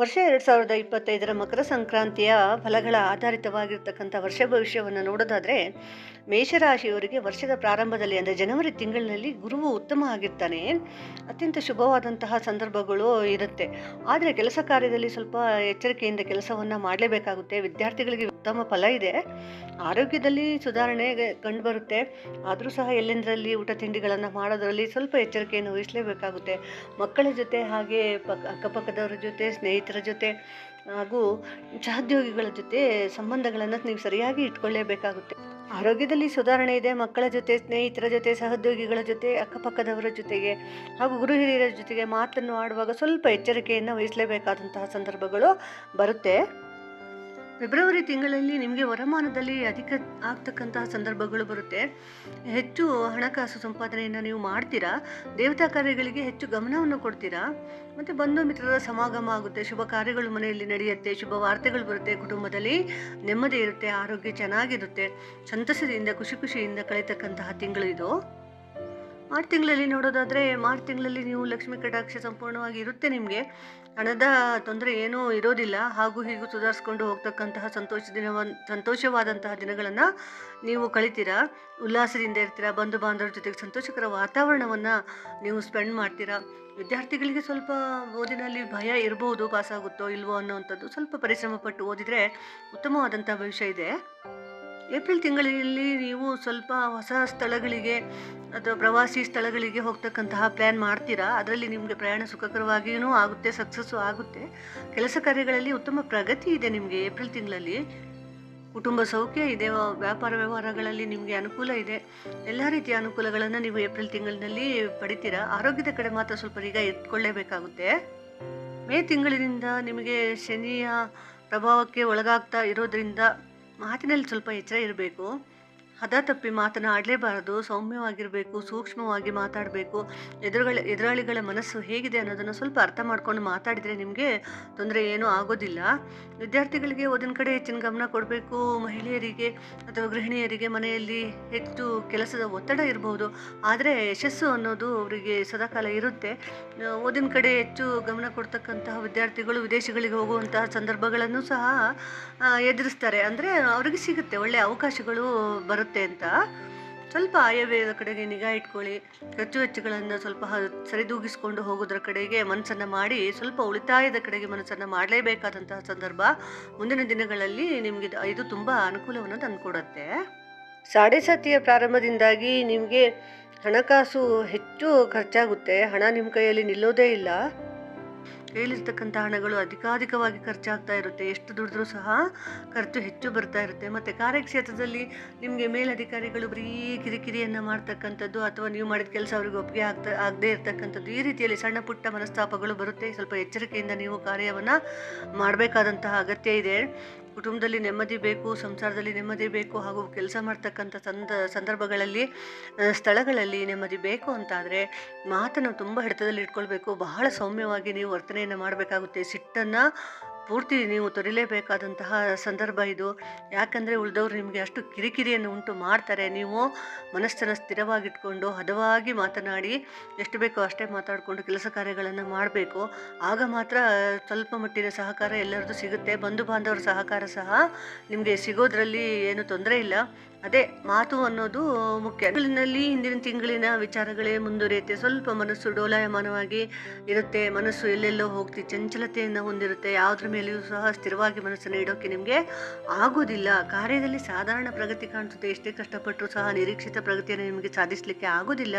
ವರ್ಷ ಎರಡು ಸಾವಿರದ ಇಪ್ಪತ್ತೈದರ ಮಕರ ಸಂಕ್ರಾಂತಿಯ ಫಲಗಳ ಆಧಾರಿತವಾಗಿರ್ತಕ್ಕಂಥ ವರ್ಷ ಭವಿಷ್ಯವನ್ನು ನೋಡೋದಾದರೆ ಮೇಷರಾಶಿಯವರಿಗೆ ವರ್ಷದ ಪ್ರಾರಂಭದಲ್ಲಿ, ಅಂದರೆ ಜನವರಿ ತಿಂಗಳಿನಲ್ಲಿ ಗುರುವು ಉತ್ತಮ ಆಗಿರ್ತಾನೆ. ಅತ್ಯಂತ ಶುಭವಾದಂತಹ ಸಂದರ್ಭಗಳು ಇರುತ್ತೆ. ಆದರೆ ಕೆಲಸ ಕಾರ್ಯದಲ್ಲಿ ಸ್ವಲ್ಪ ಎಚ್ಚರಿಕೆಯಿಂದ ಕೆಲಸವನ್ನು ಮಾಡಲೇಬೇಕಾಗುತ್ತೆ. ವಿದ್ಯಾರ್ಥಿಗಳಿಗೆ ಉತ್ತಮ ಫಲ ಇದೆ. ಆರೋಗ್ಯದಲ್ಲಿ ಸುಧಾರಣೆ ಕಂಡುಬರುತ್ತೆ ಆದರೂ ಸಹ ಎಲ್ಲೆಂದರಲ್ಲಿ ಊಟ ತಿಂಡಿಗಳನ್ನು ಮಾಡೋದರಲ್ಲಿ ಸ್ವಲ್ಪ ಎಚ್ಚರಿಕೆಯನ್ನು ವಹಿಸಲೇಬೇಕಾಗುತ್ತೆ. ಮಕ್ಕಳ ಜೊತೆ ಹಾಗೆ ಪಕ್ಕ ಅಕ್ಕಪಕ್ಕದವರ ಜೊತೆ ಸ್ನೇಹಿತರ ಜೊತೆ ಹಾಗೂ ಸಹೋದ್ಯೋಗಿಗಳ ಜೊತೆ ಸಂಬಂಧಗಳನ್ನು ನೀವು ಸರಿಯಾಗಿ ಇಟ್ಕೊಳ್ಳೇಬೇಕಾಗುತ್ತೆ. ಆರೋಗ್ಯದಲ್ಲಿ ಸುಧಾರಣೆ ಇದೆ. ಮಕ್ಕಳ ಜೊತೆ, ಸ್ನೇಹಿತರ ಜೊತೆ, ಸಹೋದ್ಯೋಗಿಗಳ ಜೊತೆ, ಅಕ್ಕಪಕ್ಕದವರ ಜೊತೆಗೆ ಹಾಗೂ ಗುರು ಹಿರಿಯರ ಜೊತೆಗೆ ಮಾತನ್ನು ಆಡುವಾಗ ಸ್ವಲ್ಪ ಎಚ್ಚರಿಕೆಯನ್ನು ವಹಿಸಲೇಬೇಕಾದಂತಹ ಸಂದರ್ಭಗಳು ಬರುತ್ತೆ. ಫೆಬ್ರವರಿ ತಿಂಗಳಲ್ಲಿ ನಿಮಗೆ ವರಮಾನದಲ್ಲಿ ಅಧಿಕ ಆಗ್ತಕ್ಕಂತಹ ಸಂದರ್ಭಗಳು ಬರುತ್ತೆ. ಹೆಚ್ಚು ಹಣಕಾಸು ಸಂಪಾದನೆಯನ್ನು ನೀವು ಮಾಡ್ತೀರಾ? ದೇವತಾ ಕಾರ್ಯಗಳಿಗೆ ಹೆಚ್ಚು ಗಮನವನ್ನು ಕೊಡ್ತೀರಾ? ಮತ್ತು ಬಂಧು ಮಿತ್ರರ ಸಮಾಗಮ ಆಗುತ್ತೆ. ಶುಭ ಕಾರ್ಯಗಳು ಮನೆಯಲ್ಲಿ ನಡೆಯುತ್ತೆ. ಶುಭ ವಾರ್ತೆಗಳು ಬರುತ್ತೆ ಕುಟುಂಬದಲ್ಲಿ. ನೆಮ್ಮದಿ ಇರುತ್ತೆ. ಆರೋಗ್ಯ ಚೆನ್ನಾಗಿರುತ್ತೆ. ಸಂತಸದಿಂದ, ಖುಷಿ ಖುಷಿಯಿಂದ ಕಳೀತಕ್ಕಂತಹ ತಿಂಗಳು ಇದು ಮಾರ್ಚ್ ತಿಂಗಳಲ್ಲಿ ನೋಡೋದಾದರೆ ಮಾರ್ಚ್ ತಿಂಗಳಲ್ಲಿ ನೀವು ಲಕ್ಷ್ಮಿ ಕಟಾಕ್ಷ ಸಂಪೂರ್ಣವಾಗಿ ಇರುತ್ತೆ ನಿಮಗೆ. ಹಣದ ತೊಂದರೆ ಏನೂ ಇರೋದಿಲ್ಲ. ಹಾಗೂ ಹೀಗೂ ಸುಧಾರಿಸ್ಕೊಂಡು ಹೋಗ್ತಕ್ಕಂತಹ ಸಂತೋಷ ದಿನ ಸಂತೋಷವಾದಂತಹ ದಿನಗಳನ್ನು ನೀವು ಕಳಿತೀರಾ? ಉಲ್ಲಾಸದಿಂದ ಇರ್ತೀರಾ? ಬಂಧು ಬಾಂಧವರ ಜೊತೆಗೆ ಸಂತೋಷಕರ ವಾತಾವರಣವನ್ನು ನೀವು ಸ್ಪೆಂಡ್ ಮಾಡ್ತೀರಾ? ವಿದ್ಯಾರ್ಥಿಗಳಿಗೆ ಸ್ವಲ್ಪ ಓದಿನಲ್ಲಿ ಭಯ ಇರ್ಬೋದು, ಪಾಸಾಗುತ್ತೋ ಇಲ್ವೋ ಅನ್ನೋವಂಥದ್ದು ಸ್ವಲ್ಪ ಪರಿಶ್ರಮ ಪಟ್ಟು ಓದಿದರೆ ಉತ್ತಮವಾದಂಥ ಭವಿಷ್ಯ ಇದೆ. ಏಪ್ರಿಲ್ ತಿಂಗಳಲ್ಲಿ ನೀವು ಸ್ವಲ್ಪ ಹೊಸ ಸ್ಥಳಗಳಿಗೆ ಅಥವಾ ಪ್ರವಾಸಿ ಸ್ಥಳಗಳಿಗೆ ಹೋಗ್ತಕ್ಕಂತಹ ಪ್ಲ್ಯಾನ್ ಮಾಡ್ತೀರಾ? ಅದರಲ್ಲಿ ನಿಮಗೆ ಪ್ರಯಾಣ ಸುಖಕರವಾಗಿಯೂ ಆಗುತ್ತೆ ಸಕ್ಸಸ್ಸು ಆಗುತ್ತೆ. ಕೆಲಸ ಕಾರ್ಯಗಳಲ್ಲಿ ಉತ್ತಮ ಪ್ರಗತಿ ಇದೆ ನಿಮಗೆ ಏಪ್ರಿಲ್ ತಿಂಗಳಲ್ಲಿ. ಕುಟುಂಬ ಸೌಖ್ಯ ಇದೆ, ವ್ಯಾಪಾರ ವ್ಯವಹಾರಗಳಲ್ಲಿ ನಿಮಗೆ ಅನುಕೂಲ ಇದೆ. ಎಲ್ಲ ರೀತಿಯ ಅನುಕೂಲಗಳನ್ನು ನೀವು ಏಪ್ರಿಲ್ ತಿಂಗಳಿನಲ್ಲಿ ಪಡಿತೀರಾ? ಆರೋಗ್ಯದ ಕಡೆ ಮಾತ್ರ ಸ್ವಲ್ಪ ಈಗ ಎತ್ಕೊಳ್ಳೇಬೇಕಾಗುತ್ತೆ ಮೇ ತಿಂಗಳಿನಿಂದ ನಿಮಗೆ ಶನಿಯ ಪ್ರಭಾವಕ್ಕೆ ಒಳಗಾಗ್ತಾ ಇರೋದ್ರಿಂದ ಮಾತಿನಲ್ಲಿ ಸ್ವಲ್ಪ ಎಚ್ಚರ ಇರಬೇಕು. ಹದ ತಪ್ಪಿ ಮಾತನಾಡಲೇಬಾರದು, ಸೌಮ್ಯವಾಗಿರಬೇಕು, ಸೂಕ್ಷ್ಮವಾಗಿ ಮಾತಾಡಬೇಕು. ಎದುರುಗಳ, ಎದುರಾಳಿಗಳ ಮನಸ್ಸು ಹೇಗಿದೆ ಅನ್ನೋದನ್ನು ಸ್ವಲ್ಪ ಅರ್ಥ ಮಾಡ್ಕೊಂಡು ಮಾತಾಡಿದರೆ ನಿಮಗೆ ತೊಂದರೆ ಏನೂ ಆಗೋದಿಲ್ಲ. ವಿದ್ಯಾರ್ಥಿಗಳಿಗೆ ಓದಿನ ಕಡೆ ಹೆಚ್ಚಿನ ಗಮನ ಕೊಡಬೇಕು. ಮಹಿಳೆಯರಿಗೆ ಅಥವಾ ಗೃಹಿಣಿಯರಿಗೆ ಮನೆಯಲ್ಲಿ ಹೆಚ್ಚು ಕೆಲಸದ ಒತ್ತಡ ಇರಬಹುದು ಆದರೆ ಯಶಸ್ಸು ಅನ್ನೋದು ಅವರಿಗೆ ಸದಾಕಾಲ ಇರುತ್ತೆ. ಓದಿನ ಕಡೆ ಹೆಚ್ಚು ಗಮನ ಕೊಡ್ತಕ್ಕಂತಹ ವಿದ್ಯಾರ್ಥಿಗಳು ವಿದೇಶಗಳಿಗೆ ಹೋಗುವಂತಹ ಸಂದರ್ಭಗಳನ್ನು ಸಹ ಎದುರಿಸ್ತಾರೆ. ಅಂದರೆ ಅವರಿಗೆ ಸಿಗುತ್ತೆ. ಒಳ್ಳೆಯ ಅವಕಾಶಗಳು ಬರುತ್ತೆ. ಅಂತ. ಸ್ವಲ್ಪ ಆಯವ್ಯಯದ ಕಡೆಗೆ ನಿಗಾ ಇಟ್ಕೊಳ್ಳಿ. ಖರ್ಚು ವೆಚ್ಚಗಳನ್ನು ಸ್ವಲ್ಪ ಸರಿದೂಗಿಸ್ಕೊಂಡು ಹೋಗೋದ್ರ ಕಡೆಗೆ ಮನಸ್ಸನ್ನು ಮಾಡಿ, ಸ್ವಲ್ಪ ಉಳಿತಾಯದ ಕಡೆಗೆ ಮನಸ್ಸನ್ನು ಮಾಡಲೇಬೇಕಾದಂತಹ ಸಂದರ್ಭ ಮುಂದಿನ ದಿನಗಳಲ್ಲಿ ನಿಮಗೆ ಇದು ತುಂಬ ಅನುಕೂಲವನ್ನು ತಂದುಕೊಡುತ್ತೆ. ಸಾಡೆ ಸತಿಯ ಪ್ರಾರಂಭದಿಂದಾಗಿ ನಿಮಗೆ ಹಣಕಾಸು ಹೆಚ್ಚು ಖರ್ಚಾಗುತ್ತೆ. ಹಣ ನಿಮ್ಮ ಕೈಯಲ್ಲಿ ನಿಲ್ಲೋದೇ ಇಲ್ಲ. ಕೈಲಿರ್ತಕ್ಕಂಥ ಹಣಗಳು ಅಧಿಕಾಧಿಕವಾಗಿ ಖರ್ಚಾಗ್ತಾ ಇರುತ್ತೆ. ಎಷ್ಟು ದುಡಿದ್ರೂ ಸಹ ಖರ್ಚು ಹೆಚ್ಚು ಬರ್ತಾ ಇರುತ್ತೆ. ಮತ್ತು ಕಾರ್ಯಕ್ಷೇತ್ರದಲ್ಲಿ ನಿಮಗೆ ಮೇಲಧಿಕಾರಿಗಳು ಬರೀ ಕಿರಿಕಿರಿಯನ್ನು ಮಾಡ್ತಕ್ಕಂಥದ್ದು ಅಥವಾ ನೀವು ಮಾಡಿದ ಕೆಲಸ ಅವರಿಗೆ ಒಪ್ಪಿಗೆ ಆಗ್ತಾ, ಆಗದೇ ಇರತಕ್ಕಂಥದ್ದು ಈ ರೀತಿಯಲ್ಲಿ ಸಣ್ಣ ಪುಟ್ಟ ಮನಸ್ತಾಪಗಳು ಬರುತ್ತೆ. ಸ್ವಲ್ಪ ಎಚ್ಚರಿಕೆಯಿಂದ ನೀವು ಕಾರ್ಯವನ್ನು ಮಾಡಬೇಕಾದಂತಹ ಅಗತ್ಯ ಇದೆ. ಕುಟುಂಬದಲ್ಲಿ ನೆಮ್ಮದಿ ಬೇಕು, ಸಂಸಾರದಲ್ಲಿ ನೆಮ್ಮದಿ ಬೇಕು ಹಾಗೂ ಕೆಲಸ ಮಾಡ್ತಕ್ಕಂಥ ಸಂದ, ಸಂದರ್ಭಗಳಲ್ಲಿ ಸ್ಥಳಗಳಲ್ಲಿ ನೆಮ್ಮದಿ ಬೇಕು ಅಂತಾದರೆ ಮಾತನ್ನು ತುಂಬ ಹಿಡಿತದಲ್ಲಿ ಇಟ್ಕೊಳ್ಬೇಕು. ಬಹಳ ಸೌಮ್ಯವಾಗಿ ನೀವು ವರ್ತನೆಯನ್ನು ಮಾಡಬೇಕಾಗುತ್ತೆ. ಸಿಟ್ಟನ್ನು ಪೂರ್ತಿ ನೀವು ತೊರಿಲೇಬೇಕಾದಂತಹ ಸಂದರ್ಭ ಇದು. ಯಾಕಂದರೆ ಉಳಿದವರು ನಿಮಗೆ ಅಷ್ಟು ಕಿರಿಕಿರಿಯನ್ನು ಉಂಟು ಮಾಡ್ತಾರೆ. ನೀವು ಮನಸ್ಸನ್ನು ಸ್ಥಿರವಾಗಿಟ್ಕೊಂಡು ಹದವಾಗಿ ಮಾತನಾಡಿ ಎಷ್ಟು ಬೇಕೋ ಅಷ್ಟೇ ಮಾತಾಡಿಕೊಂಡು ಕೆಲಸ ಕಾರ್ಯಗಳನ್ನು ಮಾಡಬೇಕು. ಆಗ ಮಾತ್ರ ಸ್ವಲ್ಪ ಮಟ್ಟಿನ ಸಹಕಾರ ಎಲ್ಲರದ್ದು ಸಿಗುತ್ತೆ. ಬಂಧು ಬಾಂಧವರ ಸಹಕಾರ ಸಹ ನಿಮಗೆ ಸಿಗೋದ್ರಲ್ಲಿ ಏನು ತೊಂದರೆ ಇಲ್ಲ. ಅದೇ ಮಾತು ಅನ್ನೋದು ಮುಖ್ಯ. ತಿಂಗಳಿನಲ್ಲಿ, ಹಿಂದಿನ ತಿಂಗಳಿನ ವಿಚಾರಗಳೇ ಮುಂದುವರಿಯುತ್ತೆ. ಸ್ವಲ್ಪ ಮನಸ್ಸು ಡೋಲಾಯಮಾನವಾಗಿ ಇರುತ್ತೆ. ಮನಸ್ಸು ಎಲ್ಲೆಲ್ಲೋ ಹೋಗ್ತಿ, ಚಂಚಲತೆಯನ್ನು ಹೊಂದಿರುತ್ತೆ. ಯಾವುದ್ರ ಮೇಲೆಯೂ ಸಹ ಸ್ಥಿರವಾಗಿ ಮನಸ್ಸನ್ನು ಇಡೋಕ್ಕೆ ನಿಮಗೆ ಆಗೋದಿಲ್ಲ. ಕಾರ್ಯದಲ್ಲಿ ಸಾಧಾರಣ ಪ್ರಗತಿ ಕಾಣಿಸುತ್ತೆ. ಎಷ್ಟೇ ಕಷ್ಟಪಟ್ಟರೂ ಸಹ ನಿರೀಕ್ಷಿತ ಪ್ರಗತಿಯನ್ನು ನಿಮಗೆ ಸಾಧಿಸಲಿಕ್ಕೆ ಆಗೋದಿಲ್ಲ.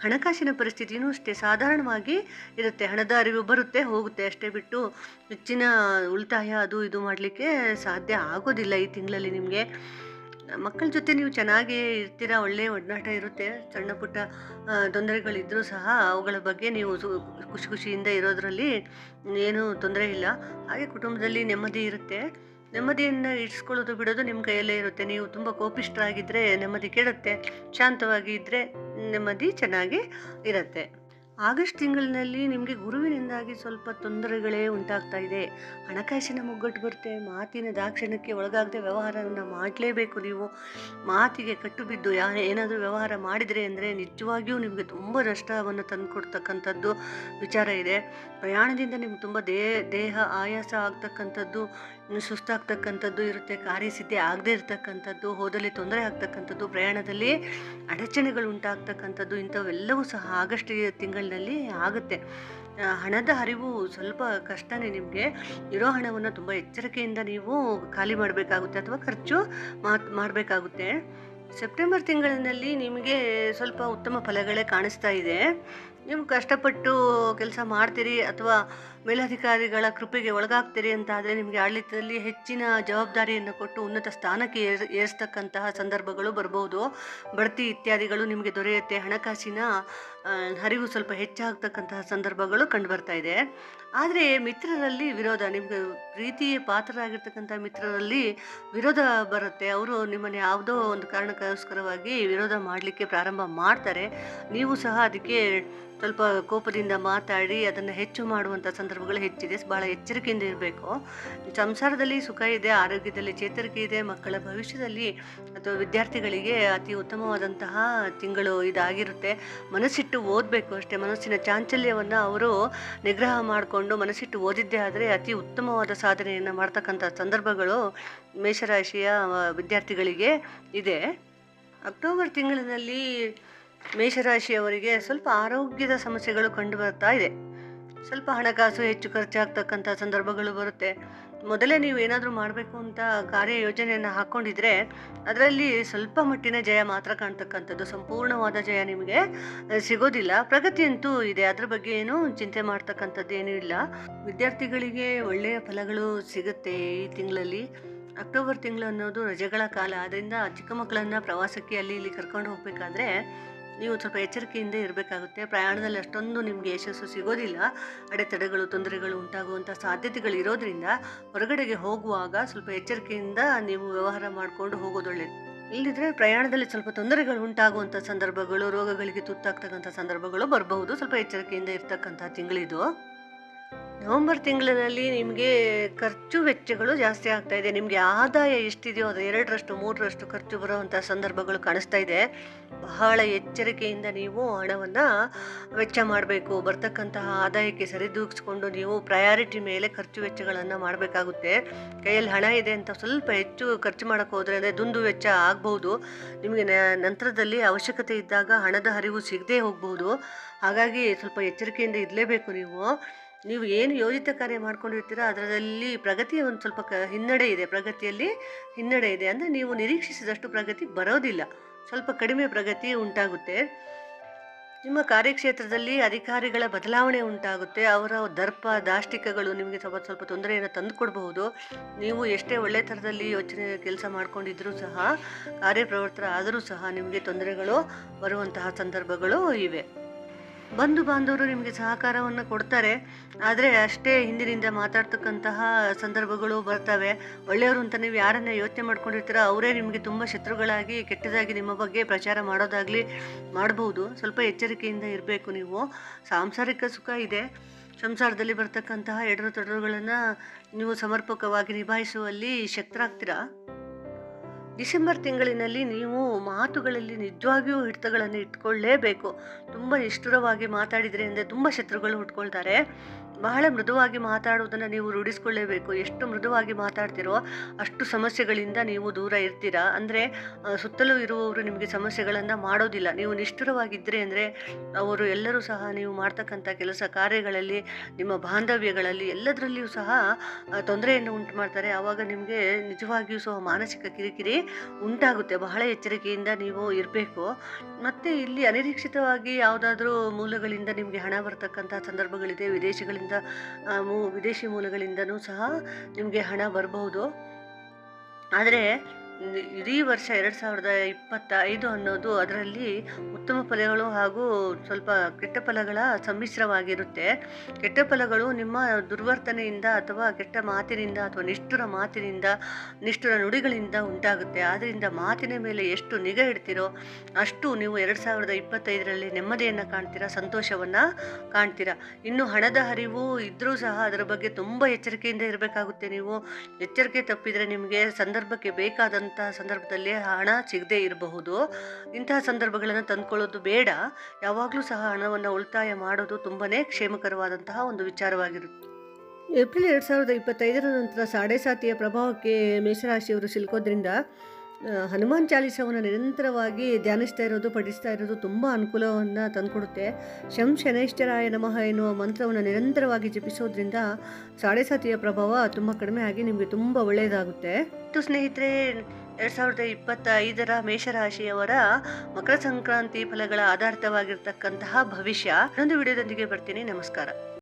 ಹಣಕಾಸಿನ ಪರಿಸ್ಥಿತಿಯೂ ಅಷ್ಟೇ ಸಾಧಾರಣವಾಗಿ ಇರುತ್ತೆ. ಹಣದ ಅರಿವು ಬರುತ್ತೆ, ಹೋಗುತ್ತೆ. ಅಷ್ಟೇ ಬಿಟ್ಟು ಹೆಚ್ಚಿನ ಉಳಿತಾಯ ಅದು ಇದು ಮಾಡಲಿಕ್ಕೆ ಸಾಧ್ಯ ಆಗೋದಿಲ್ಲ ಈ ತಿಂಗಳಲ್ಲಿ ನಿಮಗೆ. ಮಕ್ಕಳ ಜೊತೆ ನೀವು ಚೆನ್ನಾಗಿ ಇರ್ತೀರಾ? ಒಳ್ಳೆಯ ಒಡನಾಟ ಇರುತ್ತೆ, ಸಣ್ಣ ಪುಟ್ಟ ತೊಂದರೆಗಳಿದ್ದರೂ ಸಹ ಅವುಗಳ ಬಗ್ಗೆ ನೀವು ಖುಷಿ ಖುಷಿಯಿಂದ ಇರೋದರಲ್ಲಿ ಏನೂ ತೊಂದರೆ ಇಲ್ಲ. ಹಾಗೆ ಕುಟುಂಬದಲ್ಲಿ ನೆಮ್ಮದಿ ಇರುತ್ತೆ. ನೆಮ್ಮದಿಯನ್ನು ಇರಿಸ್ಕೊಳ್ಳೋದು ಬಿಡೋದು ನಿಮ್ಮ ಕೈಯಲ್ಲೇ ಇರುತ್ತೆ. ನೀವು ತುಂಬ ಕೋಪಿಷ್ಟರಾಗಿದ್ದರೆ ನೆಮ್ಮದಿ ಕೆಡುತ್ತೆ. ಶಾಂತವಾಗಿ ಇದ್ದರೆ ನೆಮ್ಮದಿ ಚೆನ್ನಾಗಿ ಇರುತ್ತೆ. ಆಗಸ್ಟ್ ತಿಂಗಳಿನಲ್ಲಿ ನಿಮಗೆ ಗುರುವಿನಿಂದಾಗಿ ಸ್ವಲ್ಪ ತೊಂದರೆಗಳೇ ಉಂಟಾಗ್ತಾ ಇದೆ. ಹಣಕಾಸಿನ ಮುಗ್ಗಟ್ಟು ಬರುತ್ತೆ, ಮಾತಿನ ದಾಕ್ಷಿಣ್ಯಕ್ಕೆ ಒಳಗಾಗದೆ ವ್ಯವಹಾರವನ್ನು ಮಾಡಲೇಬೇಕು ನೀವು. ಮಾತಿಗೆ ಕಟ್ಟು ಬಿದ್ದು ಯಾ ಏನಾದರೂ ವ್ಯವಹಾರ ಮಾಡಿದರೆ ಅಂದರೆ ನಿಜವಾಗಿಯೂ ನಿಮಗೆ ತುಂಬ ನಷ್ಟವನ್ನು ತಂದುಕೊಡ್ತಕ್ಕಂಥದ್ದು ವಿಚಾರ ಇದೆ. ಪ್ರಯಾಣದಿಂದ ನಿಮ್ಗೆ ತುಂಬ ದೇಹ ಆಯಾಸ ಆಗ್ತಕ್ಕಂಥದ್ದು ಸುಸ್ತಾಗ್ತಕ್ಕಂಥದ್ದು ಇರುತ್ತೆ, ಕಾರ್ಯಸಿದ್ಧಿ ಆಗದೇ ಇರತಕ್ಕಂಥದ್ದು, ಹೋದಲ್ಲಿ ತೊಂದರೆ ಆಗ್ತಕ್ಕಂಥದ್ದು, ಪ್ರಯಾಣದಲ್ಲಿ ಅಡಚಣೆಗಳು ಉಂಟಾಗ್ತಕ್ಕಂಥದ್ದು ಇಂಥವೆಲ್ಲವೂ ಸಹ ಆಗಸ್ಟ್ ತಿಂಗಳಿನಲ್ಲಿ ಆಗುತ್ತೆ. ಹಣದ ಹರಿವು ಸ್ವಲ್ಪ ಕಷ್ಟನೇ ನಿಮಗೆ. ಇರೋ ಹಣವನ್ನು ತುಂಬ ಎಚ್ಚರಿಕೆಯಿಂದ ನೀವು ಖಾಲಿ ಮಾಡಬೇಕಾಗುತ್ತೆ ಅಥವಾ ಖರ್ಚು ಮಾತ್, ಮಾಡಬೇಕಾಗುತ್ತೆ. ಸೆಪ್ಟೆಂಬರ್ ತಿಂಗಳಿನಲ್ಲಿ ನಿಮಗೆ ಸ್ವಲ್ಪ ಉತ್ತಮ ಫಲಗಳೇ ಕಾಣಿಸ್ತಾ ಇದೆ. ನೀವು ಕಷ್ಟಪಟ್ಟು ಕೆಲಸ ಮಾಡ್ತೀರಿ ಅಥವಾ ಮೇಲಧಿಕಾರಿಗಳ ಕೃಪೆಗೆ ಒಳಗಾಗ್ತೀರಿ ಅಂತ ಆದರೆ ನಿಮಗೆ ಆಡಳಿತದಲ್ಲಿ ಹೆಚ್ಚಿನ ಜವಾಬ್ದಾರಿಯನ್ನು ಕೊಟ್ಟು ಉನ್ನತ ಸ್ಥಾನಕ್ಕೆ ಏರ್, ಏರಿಸ್ತಕ್ಕಂತಹ ಸಂದರ್ಭಗಳು ಬರಬಹುದು ಬಡ್ತಿ ಇತ್ಯಾದಿಗಳು ನಿಮಗೆ ದೊರೆಯುತ್ತೆ. ಹಣಕಾಸಿನ ಹರಿವು ಸ್ವಲ್ಪ ಹೆಚ್ಚಾಗ್ತಕ್ಕಂತಹ ಸಂದರ್ಭಗಳು ಕಂಡುಬರ್ತಾ ಇದೆ. ಆದರೆ ಮಿತ್ರರಲ್ಲಿ ವಿರೋಧ, ನಿಮಗೆ ಪ್ರೀತಿಯ ಪಾತ್ರರಾಗಿರ್ತಕ್ಕಂಥ ಮಿತ್ರರಲ್ಲಿ ವಿರೋಧ ಬರುತ್ತೆ. ಅವರು ನಿಮ್ಮನ್ನು ಯಾವುದೋ ಒಂದು ಕಾರಣಕ್ಕೋಸ್ಕರವಾಗಿ ವಿರೋಧ ಮಾಡಲಿಕ್ಕೆ ಪ್ರಾರಂಭ ಮಾಡ್ತಾರೆ. ನೀವು ಸಹ ಅದಕ್ಕೆ ಸ್ವಲ್ಪ ಕೋಪದಿಂದ ಮಾತಾಡಿ ಅದನ್ನು ಹೆಚ್ಚು ಮಾಡುವಂಥ ಸಂದರ್ಭಗಳು ಹೆಚ್ಚಿದೆ. ಭಾಳ ಎಚ್ಚರಿಕೆಯಿಂದ ಇರಬೇಕು. ಸಂಸಾರದಲ್ಲಿ ಸುಖ ಇದೆ, ಆರೋಗ್ಯದಲ್ಲಿ ಚೇತರಿಕೆ ಇದೆ, ಮಕ್ಕಳ ಭವಿಷ್ಯದಲ್ಲಿ ಅಥವಾ ವಿದ್ಯಾರ್ಥಿಗಳಿಗೆ ಅತಿ ಉತ್ತಮವಾದಂತಹ ತಿಂಗಳು ಇದಾಗಿರುತ್ತೆ. ಮನಸ್ಸಿಟ್ಟು ಓದಬೇಕು ಅಷ್ಟೇ. ಮನಸ್ಸಿನ ಚಾಂಚಲ್ಯವನ್ನು ಅವರು ನಿಗ್ರಹ ಮಾಡಿಕೊಂಡು ಮನಸ್ಸಿಟ್ಟು ಓದಿದ್ದೇ ಆದರೆ ಅತಿ ಉತ್ತಮವಾದ ಸಾಧನೆಯನ್ನು ಮಾಡ್ತಕ್ಕಂಥ ಸಂದರ್ಭಗಳು ಮೇಷರಾಶಿಯ ವಿದ್ಯಾರ್ಥಿಗಳಿಗೆ ಇದೆ. ಅಕ್ಟೋಬರ್ ತಿಂಗಳಿನಲ್ಲಿ ಮೇಷರಾಶಿಯವರಿಗೆ ಸ್ವಲ್ಪ ಆರೋಗ್ಯದ ಸಮಸ್ಯೆಗಳು ಕಂಡು ಬರ್ತಾ ಇದೆ. ಸ್ವಲ್ಪ ಹಣಕಾಸು ಹೆಚ್ಚು ಖರ್ಚಾಗ್ತಕ್ಕಂಥ ಸಂದರ್ಭಗಳು ಬರುತ್ತೆ. ಮೊದಲೇ ನೀವು ಏನಾದರೂ ಮಾಡಬೇಕು ಅಂತ ಕಾರ್ಯ ಯೋಜನೆಯನ್ನು ಹಾಕ್ಕೊಂಡಿದ್ರೆ ಅದರಲ್ಲಿ ಸ್ವಲ್ಪ ಮಟ್ಟಿನ ಜಯ ಮಾತ್ರ ಕಾಣ್ತಕ್ಕಂಥದ್ದು. ಸಂಪೂರ್ಣವಾದ ಜಯ ನಿಮಗೆ ಸಿಗೋದಿಲ್ಲ. ಪ್ರಗತಿಯಂತೂ ಇದೆ. ಅದ್ರ ಬಗ್ಗೆ ಏನು ಚಿಂತೆ ಮಾಡ್ತಕ್ಕಂಥದ್ದು ಏನೂ ಇಲ್ಲ. ವಿದ್ಯಾರ್ಥಿಗಳಿಗೆ ಒಳ್ಳೆಯ ಫಲಗಳು ಸಿಗುತ್ತೆ ಈ ತಿಂಗಳಲ್ಲಿ. ಅಕ್ಟೋಬರ್ ತಿಂಗಳು ಅನ್ನೋದು ರಜೆಗಳ ಕಾಲ. ಆದ್ದರಿಂದ ಚಿಕ್ಕ ಮಕ್ಕಳನ್ನು ಪ್ರವಾಸಕ್ಕೆ ಅಲ್ಲಿ ಇಲ್ಲಿ ಕರ್ಕೊಂಡು ಹೋಗಬೇಕಾದ್ರೆ ನೀವು ಸ್ವಲ್ಪ ಎಚ್ಚರಿಕೆಯಿಂದ ಇರಬೇಕಾಗುತ್ತೆ. ಪ್ರಯಾಣದಲ್ಲಿ ಅಷ್ಟೊಂದು ನಿಮಗೆ ಯಶಸ್ಸು ಸಿಗೋದಿಲ್ಲ. ಅಡೆತಡೆಗಳು, ತೊಂದರೆಗಳು ಉಂಟಾಗುವಂಥ ಸಾಧ್ಯತೆಗಳು ಇರೋದ್ರಿಂದ ಹೊರಗಡೆಗೆ ಹೋಗುವಾಗ ಸ್ವಲ್ಪ ಎಚ್ಚರಿಕೆಯಿಂದ ನೀವು ವ್ಯವಹಾರ ಮಾಡಿಕೊಂಡು ಹೋಗೋದು ಒಳ್ಳೆಯದು ಇಲ್ಲದಿದ್ರೆ ಪ್ರಯಾಣದಲ್ಲಿ ಸ್ವಲ್ಪ ತೊಂದರೆಗಳು ಉಂಟಾಗುವಂಥ ಸಂದರ್ಭಗಳು, ರೋಗಗಳಿಗೆ ತುತ್ತಾಗ್ತಕ್ಕಂಥ ಸಂದರ್ಭಗಳು ಬರಬಹುದು. ಸ್ವಲ್ಪ ಎಚ್ಚರಿಕೆಯಿಂದ ಇರ್ತಕ್ಕಂಥ ತಿಂಗಳಿದು. ನವೆಂಬರ್ ತಿಂಗಳಿನಲ್ಲಿ ನಿಮಗೆ ಖರ್ಚು ವೆಚ್ಚಗಳು ಜಾಸ್ತಿ ಆಗ್ತಾ ಇದೆ. ನಿಮಗೆ ಆದಾಯ ಎಷ್ಟಿದೆಯೋ ಅದು ಎರಡರಷ್ಟು, ಮೂರರಷ್ಟು ಖರ್ಚು ಬರುವಂಥ ಸಂದರ್ಭಗಳು ಕಾಣಿಸ್ತಾ ಇದೆ. ಬಹಳ ಎಚ್ಚರಿಕೆಯಿಂದ ನೀವು ಹಣವನ್ನು ವೆಚ್ಚ ಮಾಡಬೇಕು. ಬರ್ತಕ್ಕಂತಹ ಆದಾಯಕ್ಕೆ ಸರಿದೂಗಿಸ್ಕೊಂಡು ನೀವು ಪ್ರಯಾರಿಟಿ ಮೇಲೆ ಖರ್ಚು ವೆಚ್ಚಗಳನ್ನು ಮಾಡಬೇಕಾಗುತ್ತೆ. ಕೈಯಲ್ಲಿ ಹಣ ಇದೆ ಅಂತ ಸ್ವಲ್ಪ ಹೆಚ್ಚು ಖರ್ಚು ಮಾಡೋಕ್ಕೆ ಹೋದರೆ ಅಂದರೆ ದುಂದು ವೆಚ್ಚ ಆಗ್ಬೋದು ನಿಮಗೆ ನಂತರದಲ್ಲಿ ಅವಶ್ಯಕತೆ ಇದ್ದಾಗ ಹಣದ ಹರಿವು ಸಿಗದೇ ಹೋಗ್ಬೋದು ಹಾಗಾಗಿ ಸ್ವಲ್ಪ ಎಚ್ಚರಿಕೆಯಿಂದ ಇರಲೇಬೇಕು ನೀವು. ನೀವು ಏನು ಯೋಜಿತ ಕಾರ್ಯ ಮಾಡ್ಕೊಂಡಿರ್ತೀರೋ ಅದರಲ್ಲಿ ಪ್ರಗತಿ ಒಂದು ಸ್ವಲ್ಪ ಕ ಹಿನ್ನಡೆ ಇದೆ, ಪ್ರಗತಿಯಲ್ಲಿ ಹಿನ್ನಡೆ ಇದೆ ಅಂದರೆ ನೀವು ನಿರೀಕ್ಷಿಸಿದಷ್ಟು ಪ್ರಗತಿ ಬರೋದಿಲ್ಲ. ಸ್ವಲ್ಪ ಕಡಿಮೆ ಪ್ರಗತಿ ಉಂಟಾಗುತ್ತೆ. ನಿಮ್ಮ ಕಾರ್ಯಕ್ಷೇತ್ರದಲ್ಲಿ ಅಧಿಕಾರಿಗಳ ಬದಲಾವಣೆ ಉಂಟಾಗುತ್ತೆ. ಅವರ ದರ್ಪ, ದಾಷ್ಟಿಕಗಳು ನಿಮಗೆ ಸ್ವಲ್ಪ ಸ್ವಲ್ಪ ತೊಂದರೆಯನ್ನು ತಂದುಕೊಡಬಹುದು. ನೀವು ಎಷ್ಟೇ ಒಳ್ಳೆ ಥರದಲ್ಲಿ ಯೋಚನೆ, ಕೆಲಸ ಮಾಡ್ಕೊಂಡಿದ್ರೂ ಸಹ ಕಾರ್ಯಪ್ರವೃತ್ತರ ಆದರೂ ಸಹ ನಿಮಗೆ ತೊಂದರೆಗಳು ಬರುವಂತಹ ಸಂದರ್ಭಗಳು ಇವೆ. ಬಂಧು ಬಾಂಧವರು ನಿಮಗೆ ಸಹಕಾರವನ್ನು ಕೊಡ್ತಾರೆ. ಆದರೆ ಅಷ್ಟೇ ಹಿಂದಿನಿಂದ ಮಾತಾಡ್ತಕ್ಕಂತಹ ಸಂದರ್ಭಗಳು ಬರ್ತವೆ. ಒಳ್ಳೆಯವರು ಅಂತ ನೀವು ಯಾರನ್ನ ಯೋಚನೆ ಮಾಡ್ಕೊಂಡಿರ್ತೀರೋ ಅವರೇ ನಿಮಗೆ ತುಂಬ ಶತ್ರುಗಳಾಗಿ, ಕೆಟ್ಟದಾಗಿ ನಿಮ್ಮ ಬಗ್ಗೆ ಪ್ರಚಾರ ಮಾಡೋದಾಗಲಿ ಮಾಡಬಹುದು ಸ್ವಲ್ಪ ಎಚ್ಚರಿಕೆಯಿಂದ ಇರಬೇಕು ನೀವು. ಸಾಂಸಾರಿಕ ಸುಖ ಇದೆ. ಸಂಸಾರದಲ್ಲಿ ಬರ್ತಕ್ಕಂತಹ ಎಡರು ತೊಡರುಗಳನ್ನು ನೀವು ಸಮರ್ಪಕವಾಗಿ ನಿಭಾಯಿಸುವಲ್ಲಿ ಶಕ್ತರಾಗ್ತೀರಾ? ಡಿಸೆಂಬರ್ ತಿಂಗಳಿನಲ್ಲಿ ನೀವು ಮಾತುಗಳಲ್ಲಿ ನಿಜವಾಗಿಯೂ ಹಿಡಿತಗಳನ್ನು ಇಟ್ಕೊಳ್ಳೇಬೇಕು. ತುಂಬ ನಿಷ್ಠುರವಾಗಿ ಮಾತಾಡಿದರೆ ಅಂದರೆ ತುಂಬ ಶತ್ರುಗಳು ಹುಟ್ಕೊಳ್ತಾರೆ. ಬಹಳ ಮೃದುವಾಗಿ ಮಾತಾಡುವುದನ್ನು ನೀವು ರೂಢಿಸ್ಕೊಳ್ಳೇಬೇಕು. ಎಷ್ಟು ಮೃದುವಾಗಿ ಮಾತಾಡ್ತಿರೋ ಅಷ್ಟು ಸಮಸ್ಯೆಗಳಿಂದ ನೀವು ದೂರ ಇರ್ತೀರಾ? ಅಂದರೆ ಸುತ್ತಲೂ ಇರುವವರು ನಿಮಗೆ ಸಮಸ್ಯೆಗಳನ್ನು ಮಾಡೋದಿಲ್ಲ. ನೀವು ನಿಷ್ಠುರವಾಗಿದ್ದರೆ ಅಂದರೆ, ಅವರು ಎಲ್ಲರೂ ಸಹ ನೀವು ಮಾಡ್ತಕ್ಕಂಥ ಕೆಲಸ ಕಾರ್ಯಗಳಲ್ಲಿ, ನಿಮ್ಮ ಬಾಂಧವ್ಯಗಳಲ್ಲಿ ಎಲ್ಲದರಲ್ಲಿಯೂ ಸಹ ತೊಂದರೆಯನ್ನು ಉಂಟು ಮಾಡ್ತಾರೆ ಆವಾಗ ನಿಮಗೆ ನಿಜವಾಗಿಯೂ ಸಹ ಮಾನಸಿಕ ಕಿರಿಕಿರಿ ಉಂಟಾಗುತ್ತೆ. ಬಹಳ ಎಚ್ಚರಿಕೆಯಿಂದ ನೀವು ಇರಬೇಕು. ಮತ್ತು ಇಲ್ಲಿ ಅನಿರೀಕ್ಷಿತವಾಗಿ ಯಾವುದಾದ್ರೂ ಮೂಲಗಳಿಂದ ನಿಮಗೆ ಹಣ ಬರ್ತಕ್ಕಂಥ ಸಂದರ್ಭಗಳಿದೆ, ವಿದೇಶಗಳಿಂದ ಆ, ಮೂ ವಿದೇಶಿ ಮೂಲಗಳಿಂದನೂ ಸಹ ನಿಮಗೆ ಹಣ ಬರಬಹುದು. ಆದರೆ ಇಡೀ ವರ್ಷ ಎರಡು ಸಾವಿರದ ಇಪ್ಪತ್ತೈದು ಅನ್ನೋದು ಅದರಲ್ಲಿ ಉತ್ತಮ ಫಲಗಳು ಹಾಗೂ ಸ್ವಲ್ಪ ಕೆಟ್ಟ ಫಲಗಳ ಸಮ್ಮಿಶ್ರವಾಗಿರುತ್ತೆ. ಕೆಟ್ಟ ಫಲಗಳು ನಿಮ್ಮ ದುರ್ವರ್ತನೆಯಿಂದ ಅಥವಾ ಕೆಟ್ಟ ಮಾತಿನಿಂದ ಅಥವಾ ನಿಷ್ಠುರ ಮಾತಿನಿಂದ, ನಿಷ್ಠುರ ನುಡಿಗಳಿಂದ ಉಂಟಾಗುತ್ತೆ. ಆದ್ದರಿಂದ ಮಾತಿನ ಮೇಲೆ ಎಷ್ಟು ನಿಗಾ ಇಡ್ತೀರೋ ಅಷ್ಟು ನೀವು ಎರಡು ಸಾವಿರದ ಇಪ್ಪತ್ತೈದರಲ್ಲಿ ನೆಮ್ಮದಿಯನ್ನು ಕಾಣ್ತೀರಾ, ಸಂತೋಷವನ್ನು ಕಾಣ್ತೀರಾ. ಇನ್ನು ಹಣದ ಹರಿವು ಇದ್ದರೂ ಸಹ ಅದರ ಬಗ್ಗೆ ತುಂಬ ಎಚ್ಚರಿಕೆಯಿಂದ ಇರಬೇಕಾಗುತ್ತೆ ನೀವು. ಎಚ್ಚರಿಕೆ ತಪ್ಪಿದರೆ ನಿಮಗೆ ಸಂದರ್ಭಕ್ಕೆ ಬೇಕಾದಂತಹ ಸಂದರ್ಭದಲ್ಲಿ ಹಣ ಸಿಗದೇ ಇರಬಹುದು. ಇಂತಹ ಸಂದರ್ಭಗಳನ್ನು ತಂದ್ಕೊಳ್ಳೋದು ಬೇಡ. ಯಾವಾಗಲೂ ಸಹ ಹಣವನ್ನು ಉಳಿತಾಯ ಮಾಡೋದು ತುಂಬಾ ಕ್ಷೇಮಕರವಾದಂತಹ ಒಂದು ವಿಚಾರವಾಗಿರುತ್ತೆ. ಏಪ್ರಿಲ್ ಎರಡು ಸಾವಿರದ ಇಪ್ಪತ್ತೈದರ ನಂತರ ಸಾಡೆ ಸಾತಿಯ ಪ್ರಭಾವಕ್ಕೆ ಮೇಷರಾಶಿಯವರು ಸಿಲುಕೋದ್ರಿಂದ ಹನುಮಾನ್ ಚಾಲೀಸವನ್ನು ನಿರಂತರವಾಗಿ ಧ್ಯಾನಿಸ್ತಾ ಇರೋದು ಪಠಿಸ್ತಾ ಇರೋದು ತುಂಬ ಅನುಕೂಲವನ್ನು ತಂದುಕೊಡುತ್ತೆ. ಶಂ ಶನೈಶ್ಚರಾಯ ನಮಃ ಎನ್ನುವ ಮಂತ್ರವನ್ನು ನಿರಂತರವಾಗಿ ಜಪಿಸೋದ್ರಿಂದ ಸಾಡೆ ಸಾತಿಯ ಪ್ರಭಾವ ತುಂಬ ಕಡಿಮೆ ಆಗಿ ನಿಮಗೆ ತುಂಬ ಒಳ್ಳೆಯದಾಗುತ್ತೆ ಸ್ನೇಹಿತರೆ ಎರಡು ಸಾವಿರದ ಇಪ್ಪತ್ತೈದರ ಮೇಷರಾಶಿಯವರ ಮಕರ ಸಂಕ್ರಾಂತಿ ಫಲಗಳ ಆಧಾರಿತವಾಗಿರ್ತಕ್ಕಂತಹ ಭವಿಷ್ಯ. ಇನ್ನೊಂದು ವಿಡಿಯೋದೊಂದಿಗೆ ಬರ್ತೀನಿ. ನಮಸ್ಕಾರ.